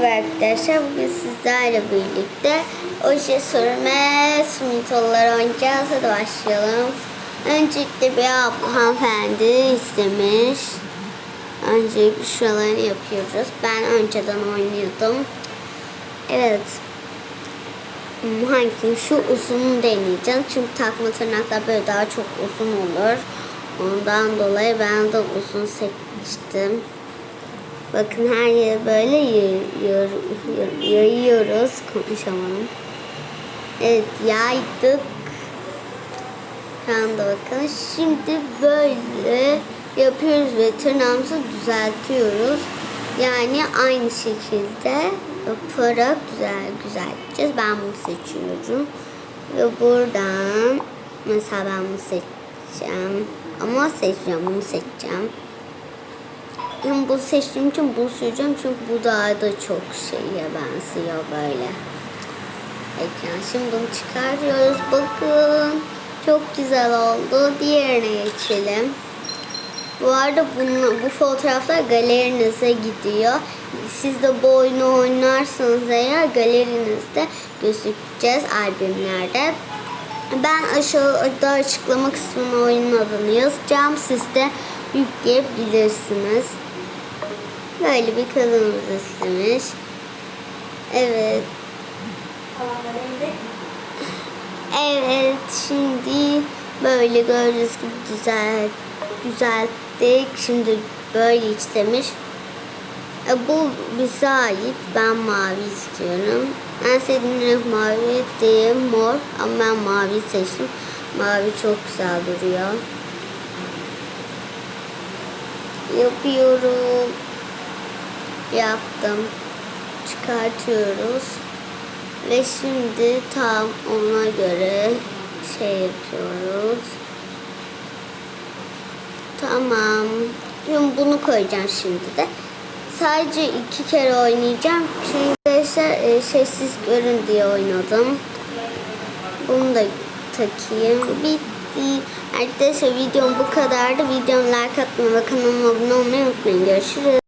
Merhaba arkadaşlar. Bugün sizlerle birlikte oje sürme smitoları oynayacağız. Hadi başlayalım. Öncelikle bir hanımefendi istemiş. Öncelikle şuralarını yapıyoruz. Ben önceden oynuyordum. Evet. Hmm, Hangi şu uzunu deneyeceğim. Çünkü takma tırnaklar böyle daha çok uzun olur. Ondan dolayı ben de uzun seçtim. Bakın her yere böyle yayıyor, yayıyoruz. Konuşamadım. Evet yaydık. Şu anda bakın. Şimdi böyle yapıyoruz ve tırnağımızı düzeltiyoruz. Yani aynı şekilde yaparak güzel düzelteceğiz. Ben bunu seçiyorum. Ve buradan mesela ben bunu seçeceğim. Ama seçeceğim bunu seçeceğim. Ben bu seçtiğim için bunu süreceğim çünkü bu daha da çok şeye benziyor böyle. Ekran şimdi bunu çıkarıyoruz. Bakın çok güzel oldu. Diğerine geçelim. Bu arada bunu, bu fotoğraflar galerinize gidiyor. Siz de bu oyunu oynarsanız eğer galerinizde gözükeceğiz albümlerde. Ben aşağıda açıklama kısmına oyunun adını yazacağım. Siz de yükleyebilirsiniz. Böyle bir kazanımız istemiş. Evet. Evet şimdi böyle gördüğünüz gibi güzel düzelttik. Şimdi böyle istemiş. E, bu bize ait. Ben mavi istiyorum. En sevdiğim renk mavi değil mor. Ama ben mavi seçtim. Mavi çok güzel duruyor. Yapıyorum. Yaptım. Çıkartıyoruz. Ve şimdi tam ona göre şey yapıyoruz. Tamam. Şimdi bunu koyacağım şimdi de. Sadece iki kere oynayacağım. Çünkü arkadaşlar e, sessiz görün diye oynadım. Bunu da takayım. Bitti. Arkadaşlar videom bu kadardı. Videomu like atmayı ve kanalıma abone olmayı unutmayın. Görüşürüz.